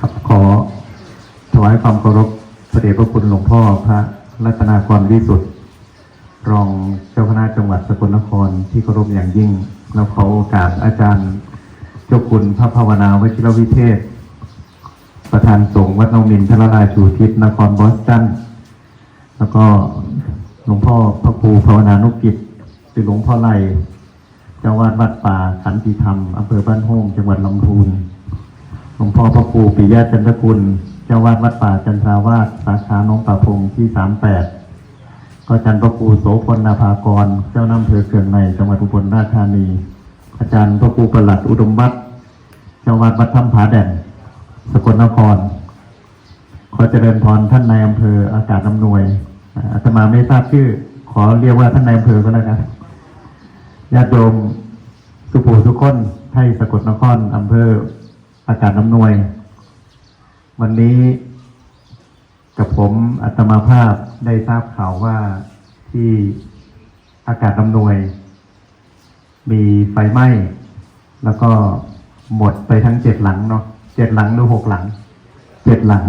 ขับขอถวายความเคารพพระเดชพระคุณหลวงพ่อพระรัตนากรวิสุทธิ์ รองเจ้าคณะจังหวัดสกลนครที่เคารพอย่างยิ่ง แล้วขอโอกาสอาจารย์เจ้าคุณพระภาวนาวชิรวิเทศ ประธานสงฆ์วัดนองมินทรราชูทิศนครบอสตันแล้วก็หลวงพ่อพระครูภาวนานุกิจหรือหลวงพ่อไลเจ้าวาดวัดป่าขันติธรรมอำเภอบ้านโฮงจังหวัดลำพูนหลวงพ่อพระครูปิยะจันทกุล เจ้าวาดวัดป่าจันทราวาสสาขาหน้องป่าพงที่สามแปด อาจารย์พระครูโสพลนาภากร เจ้าน้ำเภอเขื่อนในจังหวัดอุบลราชธานี อาจารย์พระครูประหลัดอุดมวัฒน์เจ้าวาดวัดถ้ำผาแด่นสกลนคร ขอเจริญพรท่านนายอำเภออากาศอำนวยอาอาตมาไม่ทราบชื่อ ขอเรียกว่าท่านนายอำเภอก็แล้วกันญาติโยมสุภูทุกคนไทยสกลนครอำเภออากาศอำนวย วันนี้ กับผมอัตมาภาพได้ทราบข่าวว่าที่อากาศอำนวย มีไฟไหม้ แล้วก็หมดไปทั้งเจ็ดหลังเนาะเจ็ดหลังหรือหกหลังเจ็ดหลัง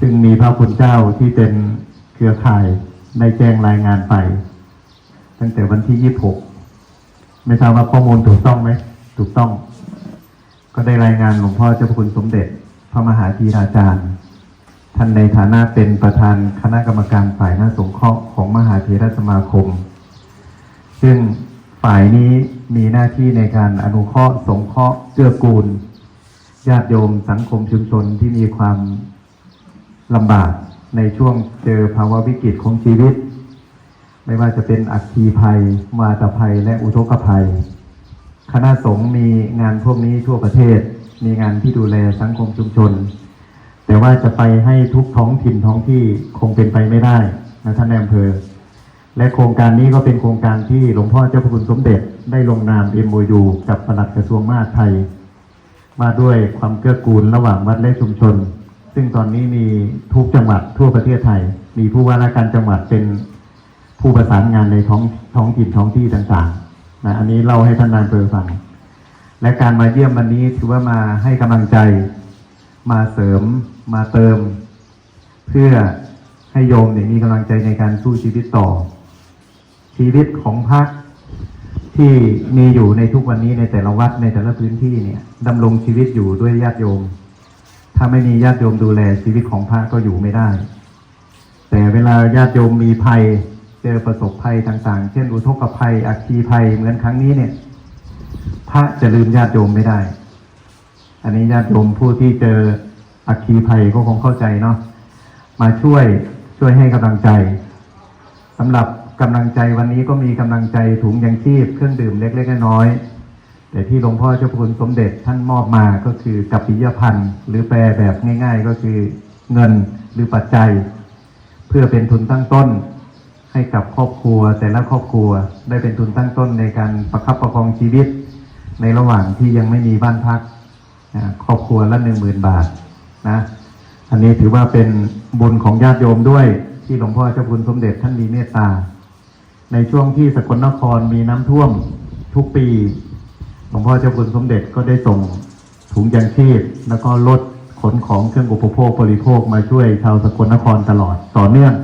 ซึ่งมีพระคุณเจ้าที่เป็นเครือข่ายได้แจ้งรายงานไป ตั้งแต่วันที่ยี่สิบหกไม่ทราบว่าข้อมูลถูกต้องไหมถูกต้อง ก็ได้รายงานหลวงพ่อเจ้าพระคุณสมเด็จ พระมหาธีราจารย์ ท่านในฐานะเป็นประธานคณะกรรมการฝ่ายน้าสงเคราะห์ของมหาเถรสมาคม ซึ่งฝ่ายนี้มีหน้าที่ในการอนุเคราะห์สงเคราะห์เกื้อกูลญาติโยมสังคมชุมชนที่มีความลำบากในช่วงเจอภาวะวิกฤตของชีวิต ไม่ว่าจะเป็นอัคคีภัย มาตภัย และอุทกภัย คณะสงฆ์มีงานพวกนี้ทั่วประเทศ มีงานที่ดูแลสังคมชุมชน แต่ว่าจะไปให้ทุกท้องถิ่นท้องที่คงเป็นไปไม่ได้นะท่านนายอำเภอ และโครงการนี้ก็เป็นโครงการที่หลวงพ่อเจ้าพระคุณสมเด็จได้ลงนาม MOU กับปลัดกระทรวงมหาดไทย มาด้วยความเกื้อกูลระหว่างวัดและชุมชน ซึ่งตอนนี้มีทุกจังหวัดทั่วประเทศไทย มีผู้ว่าราชการจังหวัดเป็นผู้ประสานงานในท้องท้องถิ่นท้องที่ต่างๆนะอันนี้เล่าให้ท่านนายอำเภอฟังและการมาเยี่ยมวันนี้ถือว่ามาให้กำลังใจ มาเสริมมาเติม เพื่อให้โยมเนี่ยมีกำลังใจในการสู้ชีวิตต่อ ชีวิตของพระที่มีอยู่ในทุกวันนี้ในแต่ละวัดในแต่ละพื้นที่เนี่ยดำรงชีวิตอยู่ด้วยญาติโยม ถ้าไม่มีญาติโยมดูแลชีวิตของพระก็อยู่ไม่ได้ แต่เวลาญาติโยมมีภัยเจอประสบภัยต่างๆ เช่นอุทกภัยอัคคีภัยเหมือนครั้งนี้เนี่ย พระจะลืมญาติโยมไม่ได้ อันนี้ญาติโยมผู้ที่เจออัคคีภัยก็คงเข้าใจเนาะมาช่วยช่วยให้กำลังใจสำหรับกำลังใจวันนี้ก็มีกำลังใจถุงยังชีพเครื่องดื่มเล็กๆน้อยๆแต่ที่หลวงพ่อเจ้าคุณสมเด็จท่านมอบมาก็คือกัปปิยพันธ์หรือแปลแบบง่าย ๆ ก็คือเงินหรือปัจจัย เพื่อเป็นทุนตั้งต้น ให้กับครอบครัว แต่ละครอบครัวได้เป็นทุนตั้งต้นในการประคับประคองชีวิต ในระหว่างที่ยังไม่มีบ้านพัก ครอบครัวละหนึ่งหมื่นบาทนะอันนี้ถือว่าเป็นบุญของญาติโยมด้วยที่หลวงพ่อเจ้าคุณสมเด็จท่านมีเมตตา ในช่วงที่สกลนครมีน้ำท่วมทุกปี หลวงพ่อเจ้าคุณสมเด็จก็ได้ส่งถุงยางชีพ แล้วก็รถขนของเครื่องอุปโภคบริโภคมาช่วยชาวสกลนครตลอดต่อเนื่อง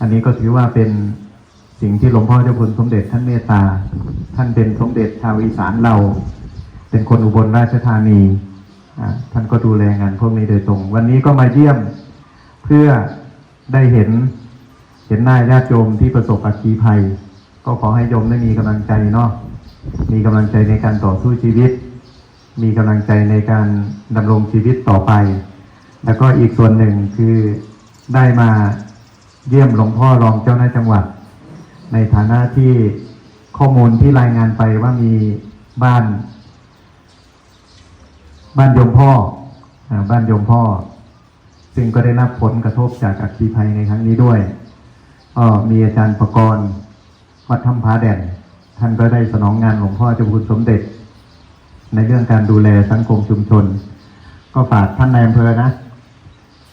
อันนี้ก็ถือว่าเป็นสิ่งที่หลวงพ่อเจ้าคุณสมเด็จท่านเมตตา ท่านเป็นสมเด็จชาวอีสานเรา เป็นคนอุบลราชธานีท่านก็ดูแลงานพวกนี้โดยตรง วันนี้ก็มาเยี่ยมเพื่อได้เห็นเห็นหน้าญาติโยมที่ประสบอัคคีภัย ก็ขอให้โยมได้มีกำลังใจเนาะมีกำลังใจในการต่อสู้ชีวิต มีกำลังใจในการดำรงชีวิตต่อไป แล้วก็อีกส่วนหนึ่งคือได้มาเยี่ยมหลวงพ่อรองเจ้าหน้าจังหวัด ในฐานะที่ข้อมูลที่รายงานไปว่ามีบ้าน บ้านโยมพ่ออบ้านโยมพ่อ ซึ่งก็ได้รับผลกระทบจากอัคคีภัยในครั้งนี้ด้วยก็มีอาจารย์ประกรณ์วัดถ้ำผาแดนท่านก็ได้สนองงานหลวงพ่อเจ้าคุณสมเด็จ ในเรื่องการดูแลสังคมชุมชน ก็ฝากท่านนายอำเภอนะ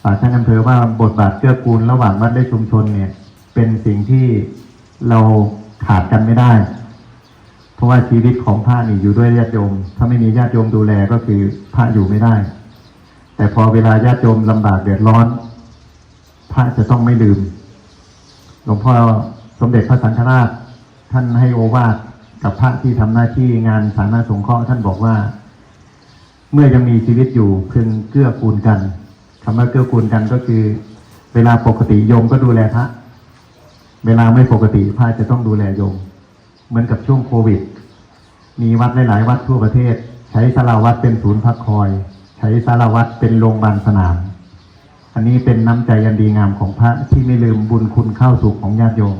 ฝากท่านอำเภอว่าบทบาทเกื้อกูลระหว่างวัดและชุมชนเนี่ย เป็นสิ่งที่เราขาดกันไม่ได้ เพราะว่าชีวิตของพระนี่อยู่ด้วยญาติโยม ถ้าไม่มีญาติโยมดูแลก็คือพระอยู่ไม่ได้ แต่พอเวลาญาติโยมลำบากเดือดร้อน พระจะต้องไม่ลืม หลวงพ่อสมเด็จพระสังฆราช ท่านให้โอวาทกับพระที่ทำหน้าที่งานสาธารณสงเคราะห์ท่านบอกว่า เมื่อยังมีชีวิตอยู่เพึงเกื้อกูลกันคำว่าเกื้อกูลกันก็คือ เวลาปกติโยมก็ดูแลพระ เวลาไม่ปกติพระจะต้องดูแลโยม เหมือนกับช่วงโควิด มีวัดหลาย ๆ วัดทั่วประเทศ ใช้สาราวัดเป็นศูนย์พักคอย ใช้สาราวัดเป็นโรงพยาบาลสนาม อันนี้เป็นน้ำใจยันดีงามของพระที่ไม่ลืมบุญคุณเข้าสุขของญาติโยม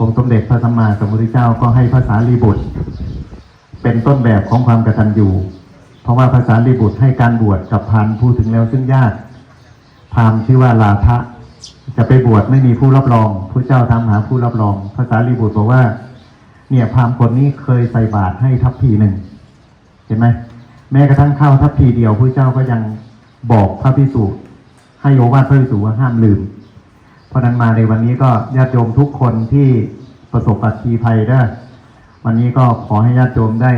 องค์สมเด็จพระสัมมาสัมพุทธเจ้าก็ให้ภาษาลีบุตร เป็นต้นแบบของความกตัญญูเพราะว่าภาษาลีบุตรให้การบวชกับพานผู้ถึงแล้วซึ่งยากพามชื่อว่าลาทะจะไปบวชไม่มีผู้รับรองพระเจ้าทำหาผู้รับรอง ภาษาลีบุตรบอกว่า เนี่ยพราหมณ์คนนี้เคยใส่บาตรให้ทัพพีหนึ่งเห็นไหมแม้กระทั่งข้าวทัพพีเดียวพระเจ้าก็ยังบอกพระพิสุให้โอวาทพระพิสุว่าห้ามลืม เพราะนั้นมาในวันนี้ก็ญาติโยมทุกคนที่ประสบปัคีภัยได้วันนี้ก็ขอให้ญาติโยมได้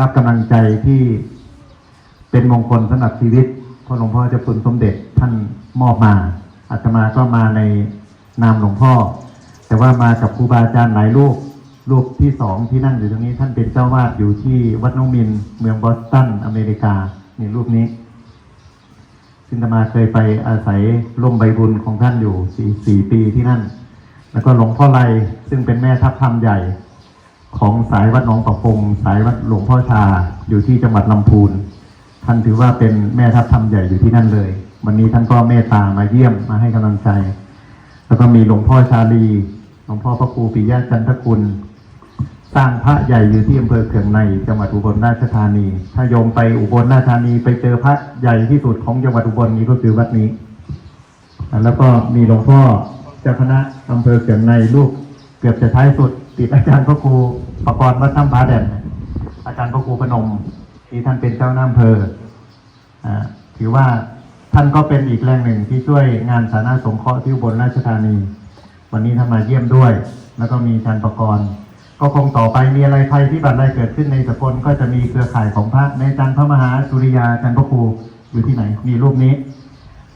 รับกำลังใจที่เป็นมงคลสำหรับชีวิตเพราะหลวงพ่อเจะคุณสมเด็จท่านมอบมาอาตมาก็มาในนามหลวงพ่อ แต่ว่ามากับครูบาอาจารย์หลายรูป รูปที่สองที่นั่งอยู่ตรงนี้ ท่านเป็นเจ้าวาดอยู่ที่วัดน้องมิน เมืองบอสตันอเมริกานี่รูปนี้ ซึ่งตมาเคยไปอาศัยร่มใบบุญของท่านอยู่สี่สี่ปีที่นั่น แล้วก็หลวงพ่อไลซึ่งเป็นแม่ทัพธรรมใหญ่ ของสายวัดหนองประพงสายวัดหลวงพ่อชาอยู่ที่จังหวัดลำพูน ท่านถือว่าเป็นแม่ทัพธรรมใหญ่อยู่ที่นั่นเลย วันนี้ท่านก็เมตตามาเยี่ยมมาให้กำลังใจ แล้วก็มีหลวงพ่อชาลีหลวงพ่อพระครูปิยะจันทคุณ สร้างพระใหญ่อยู่ที่อำเภอเขื่องในจังหวัดอุบลราชธานี ถ้าโยมไปอุบลราชธานีไปเจอพระใหญ่ที่สุดของจังหวัดอุบลนี้ก็คือวัดนี้ แล้วก็มีหลวงพ่อเจ้าคณะอำเภอเขื่องในลูกเกือบจะท้ายสุด ติดอาจารย์พระครูประกรณ์วัดถ้ำผาแดนอาจารย์พระครูพนมที่ท่านเป็นเจ้าหน้าอำเภอถือว่าท่านก็เป็นอีกแรงหนึ่งที่ช่วยงานสาธารณสงเคราะห์ที่อุบลราชธานี วันนี้ท่านมาเยี่ยมด้วย แล้วก็มีอาจารย์ประกรณ์ ก็คงต่อไปมีอะไรภัยที่บัตรอะไรเกิดขึ้นในสกลก็จะมีเครือข่ายของพระในอาจารย์พระมหาสุริยาจารย์พระครูอยู่ที่ไหน มีรูปนี้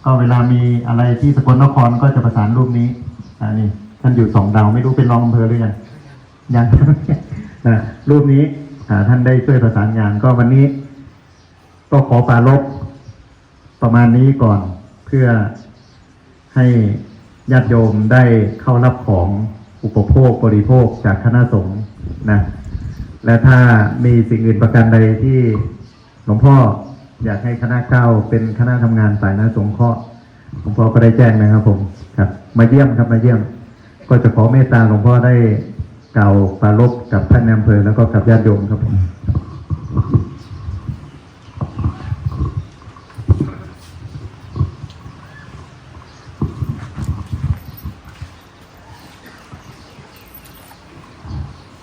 ก็เวลามีอะไรที่สกลนครก็จะประสานรูปนี้อ่านี่ท่านอยู่สองดาวไม่รู้เป็นรองอำเภอหรือยังยังนะรูปนี้ท่านได้ช่วยประสานงานก็วันนี้ ก็ขอปรารบประมาณนี้ก่อนเพื่อให้ญาติโยมได้เข้ารับของ อุปโภคบริโภคจากคณะสงฆ์นะ และถ้ามีสิ่งอื่นประการใดที่หลวงพ่ออยากให้คณะเก้าเป็นคณะทำงานสายนาสงเคราะห์หลวงพ่อก็ได้แจ้งนะครับผมครับ มาเยี่ยมครับมาเยี่ยม ก็จะขอเมตตาหลวงพ่อได้กล่าวปรารบกับท่านนายอำเภอแล้วก็กับญาติโยมครับผม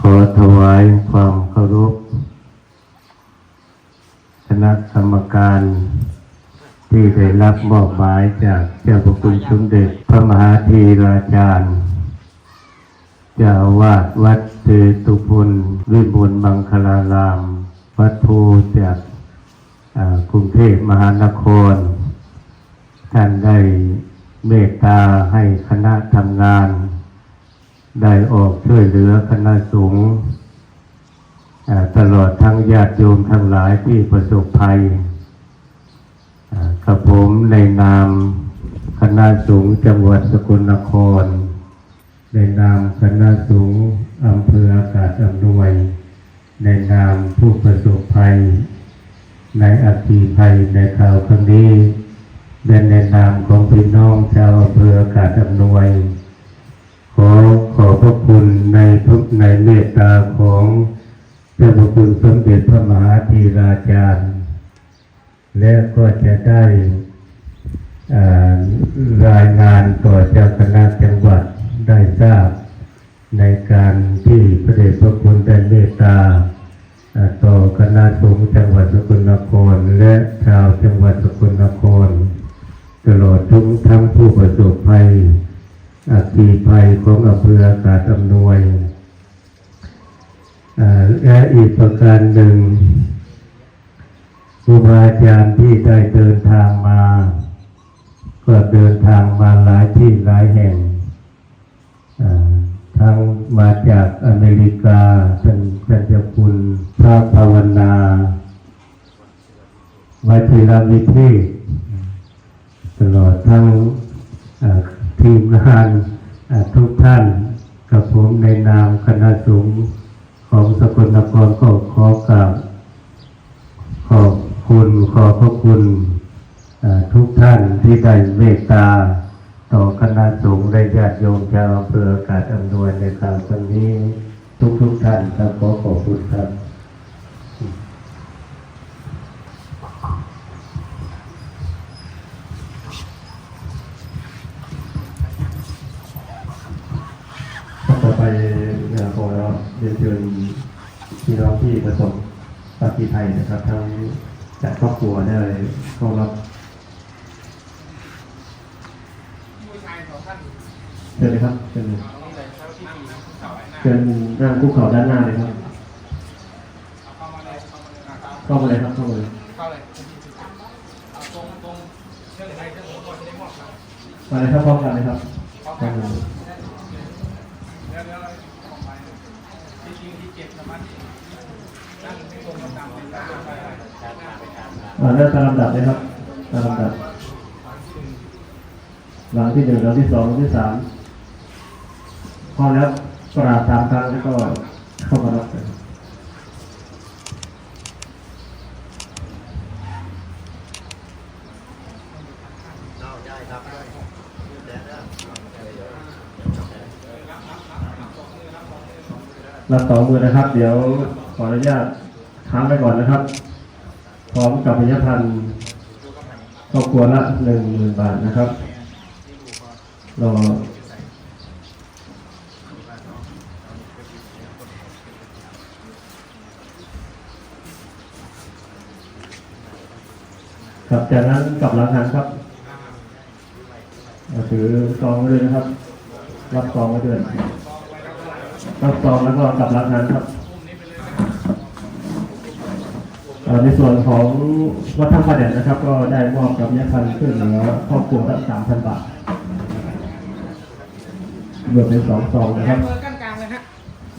ขอถวายความเคารพคณะกรรมการ ที่ได้รับมอบหมายจากเจ้าพระคุณสมเด็จพระมหาธีราจารย์เจ้าวาดวัดเตตุพลวิบูลมังคลาราม วัดโพจากกรุงเทพมหานคร ท่านได้เมตตาให้คณะทำงาน ได้ออกช่วยเหลือคณะสงฆ์ตลอดทั้งญาติโยมทั้งหลายที่ประสบภัยกับผมในนามคณะสงฆ์จังหวัดสกลนคร ในนามคณะสงฆ์อำเภออากาศอำนวย ในนามผู้ประสบภัย ในอัคคีภัยในข่าวครั้งนี้และในนามของพี่น้องชาวอำเภออากาศอำนวย ขอขอบพระคุณในทุกในเมตตาของเจ้าพระคุณสมเด็จพระมหาธีราจารย์ และก็จะได้รายงานต่อเจ้าคณะจังหวัดได้ทราบ ในการที่พระเดชพระคุณได้เมตตาต่อคณะสงฆ์จังหวัดสกลนคร และชาวจังหวัดสกลนคร ตลอดทั้ทั้งผู้ประสบภัย อัคคีภัยของอำเภออากาศอำนวยและอีกประการหนึ่งครูบาอาจารย์ที่ได้เดินทางมา ก็เดินทางมาหลายที่หลายแห่งอ่าทั้งมาจากอเมริกาท่านท่านเจ้าคุณพระภาวนาวัชิรวิเทศตลอดทั้ง ทีมงานทุกท่านกับผมในนามคณะสงฆ์ของสกลนครก็ขอกราบขอบคุณขอบพระคุณทุกท่านที่ได้เมตตา ต่อคณะสงฆ์และญาติโยมชาวอำเภออากาศอำนวยในคราววันนี้ ทุกทุกท่านครับขอขอบคุณครับ เรียนเชิญพี่น้องที่ประสบปัตติภัยนะครับ ทั้งจากครอบครัวได้เข้ารับเชิญเลยครับเชิญเลยเชิญนั่งคุกเข่าด้านหน้าเลยครับ เข้ามาเลยครับเข้ามาเลยเข้าเลยเอาตรงตรงเชื่อใจเชื่อผมก่อนจะได้มอบครับมาเลยครับพร้อมกันเลยครับพร้อ มกันเลย เดี๋ยวเดี๋ยวเราออกไปที่จริงที่เก็บสมาธินั่งให้ตรงตามเป็นตามไป อ่า เริ่มตามลำดับเลยครับตามลำดับ หลังที่หนึ่งหลังที่สองหลังที่สามพอแล้วกราบสามครั้งแล้วก็เข้ามารับเลยรับสองมือนะครับ เดี๋ยวขออนุญาตค้างไปก่อนนะครับ พร้อมกับพยพันธ์ครอบครัวละหนึ่งหมื่นบาทนะครับรอครับจากนั้นกลับหลังหันครับถือซองไว้ด้วยนะครับ รับซองไว้ด้วยรับซองแล้วก็กลับหลังหันครับเอ่อ ในส่วนของวัดท่าประเด็นนะครับ ก็ได้มอบกับยาพันธ์ขึ้นเหลือครอบครัวละสามพันบาทรวมเป็นสองซองนะครับเบอร์กั้นกลางเลยฮะ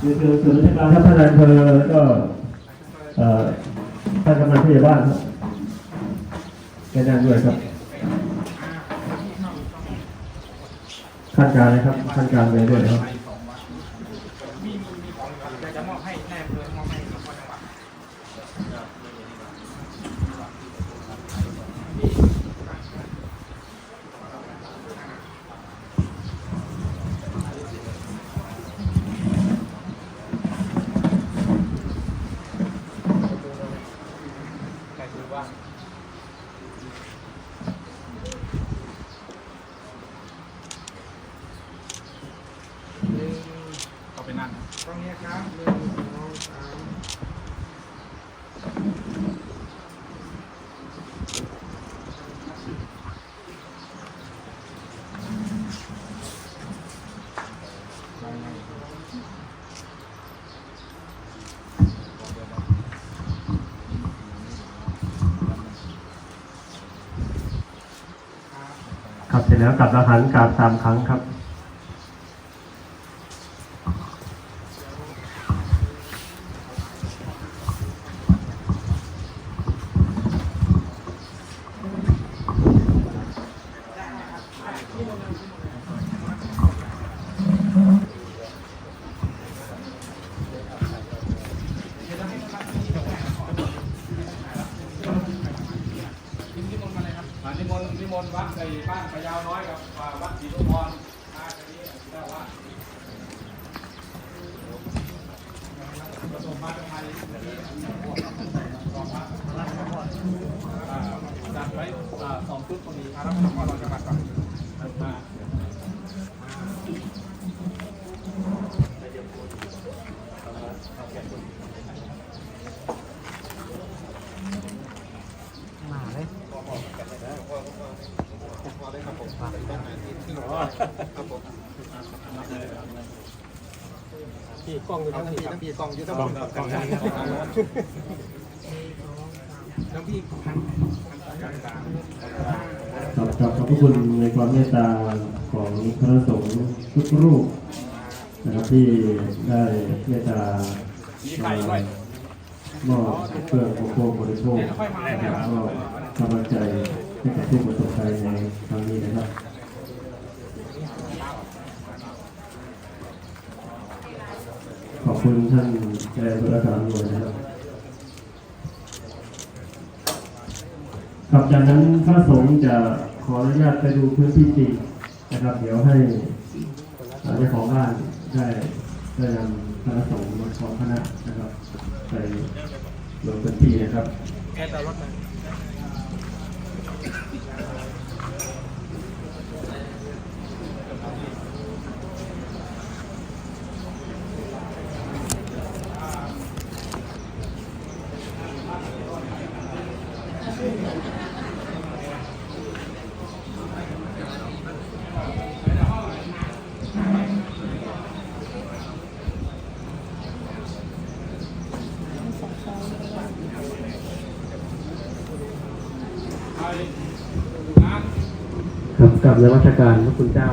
คือคือคือราชการท่านนายอำเภอก็เอ่อท่านกำนันผู้ใหญ่บ้านครับแนะนำด้วยครับขั้นการเลยครับขั้นการเลยด้วยนะครับ มีมีมีของอยากจะมอบให้แน่เบอร์มอบให้สพจังหวัด ใครคือว่าหนึ่งเอาไปนั่งตรงนี้ครับหนึ่งสองสาม ครับ เสร็จแล้วกลับละหันกราบสามครั้งครับ นิมนต์มาเลยครับอ่า นิมนต์วัดในบ้านพะยาวน้อยกับวัดศรีสุพรมาทีนี้เจ้าว่าประสบมาจากไทยอ่าจัดไว้สองชุดตรงนี้ครับแล้วก็เราจังหวัดก่อมา พี่กล้องอยู่ทั้งพี่ทั้งพี่กล้องอยู่ทั้งพี่กล้องทั้งพี่ขอบขอบขอบพระคุณในความเมตตาของพระสงฆ์ทุกรูปนะครับที่ได้เมตตามีไข่ด้วยมอบเครื่องอุปโภคบริโภคนะครับก็กำลังใจให้กับผู้ประสบภัยในครั้งนี้นะครับ ขอบ คุณท่านนายตุลาการหน่วยนะครับครับจากนั้นพระสงฆ์จะขออนุญาตไปดูพื้นที่จริงนะครับ เดี๋ยวให้เจ้าของบ้านได้ได้นำพระสงฆ์มาขอคณะนะครับ ไปลงพื้นที่นะครับแค่ตรถมา นวัตการพระคุณเจ้า